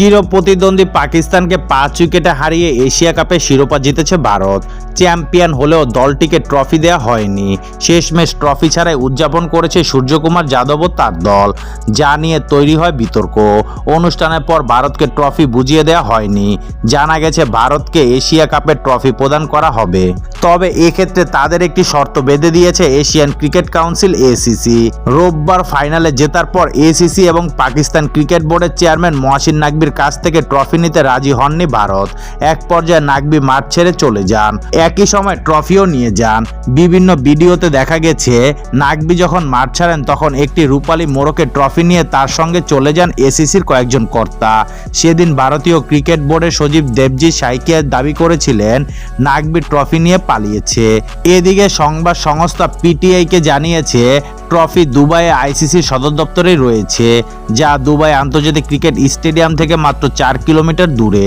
চির প্রতিদ্বন্দ্বী পাকিস্তানকে পাঁচ উইকেটে হারিয়ে এশিয়া কাপে শিরোপা জিতেছে ভারত। চ্যাম্পিয়ন হলেও দলটিকে ট্রফি দেওয়া হয়নি। শেষ শেষমেশ ট্রফি ছাড়াই উদযাপন করেছে সূর্যকুমার যাদব ও তার দল। যা নিয়ে তৈরি হয় বিতর্ক। অনুষ্ঠানের পর ভারতকে ট্রফি বুঝিয়ে দেওয়া হয়নি। জানা গেছে ভারতকে এশিয়া কাপের ট্রফি প্রদান করা হবে। তবে এক্ষেত্রে তাদের একটি শর্ত বেঁধে দিয়েছে এশিয়ান ক্রিকেট কাউন্সিল এসিসি রোববার ফাইনালে জেতার পর এসিসি এবং পাকিস্তান ক্রিকেট বোর্ডের চেয়ারম্যান মহাসিন নাকবির কাছ থেকে ট্রফি নিতে রাজি হননি ভারত। এক পর্যায়ে নাকবি মাঠ ছেড়ে চলে যান। একই সময় ট্রফিও নিয়ে যান। বিভিন্ন ভিডিওতে দেখা গেছে নাকবি যখন মাঠ ছাড়েন তখন একটি রূপালী মোড়কে ট্রফি নিয়ে তার সঙ্গে চলে যান এসিসির কয়েকজন কর্তা। সেদিন ভারতীয় ক্রিকেট বোর্ডের সচিব দেবজি সাইকিয়া দাবি করেছিলেন নাকবি ট্রফি নিয়ে পালিয়েছে। এদিকে সংবাদ সংস্থা পিটিআইকে জানিয়েছে ট্রফি দুবাইয়ে আইসিসির সদর দপ্তরেই রয়েছে, যা দুবাই আন্তর্জাতিক ক্রিকেট স্টেডিয়াম থেকে মাত্র চার কিলোমিটার দূরে।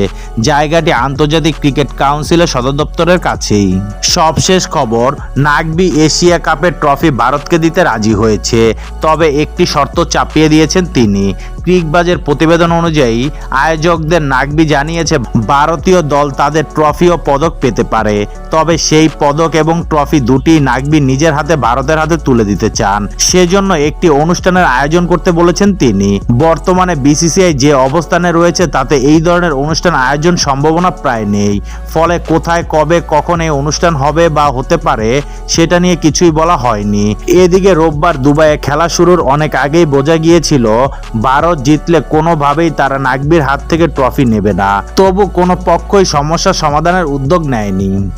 জায়গাটি আন্তর্জাতিক ক্রিকেট কাউন্সিলের সদর দপ্তরের কাছেই। সবশেষ খবর, নাগবি এশিয়া কাপের ট্রফি ভারতকে দিতে রাজি হয়েছে, তবে একটি শর্ত চাপিয়ে দিয়েছেন তিনি। ক্রিকবাজের প্রতিবেদন অনুযায়ী, আয়োজকদের নাগবি জানিয়েছে, ভারতীয় দল তাদের ট্রফি ও পদক পেতে পারে, তবে সেই পদক এবং ট্রফি দুটি নাগবি নিজের হাতে, ভারতের হাতে তুলে দিতে চান। সেজন্য একটি অনুষ্ঠানের আয়োজন করতে বলেছেন তিনি। বর্তমানে বিসিসিআই যে অবস্থানে রয়েছে, তাতে এই ধরনের অনুষ্ঠান আয়োজন সম্ভাবনা প্রায় নেই। ফলে কোথায়, কবে, কখন এই অনুষ্ঠান হবে বা হতে পারে, সেটা নিয়ে কিছুই বলা হয়নি। এদিকে রোববার দুবাইয়ে খেলা শুরুর অনেক আগেই বোঝা গিয়েছিল ভারত জিতলে কোনোভাবেই তারা নাগবির হাত থেকে ট্রফি নেবে না। তবু কোনো পক্ষই সমস্যা সমাধানের উদ্যোগ নেয়নি।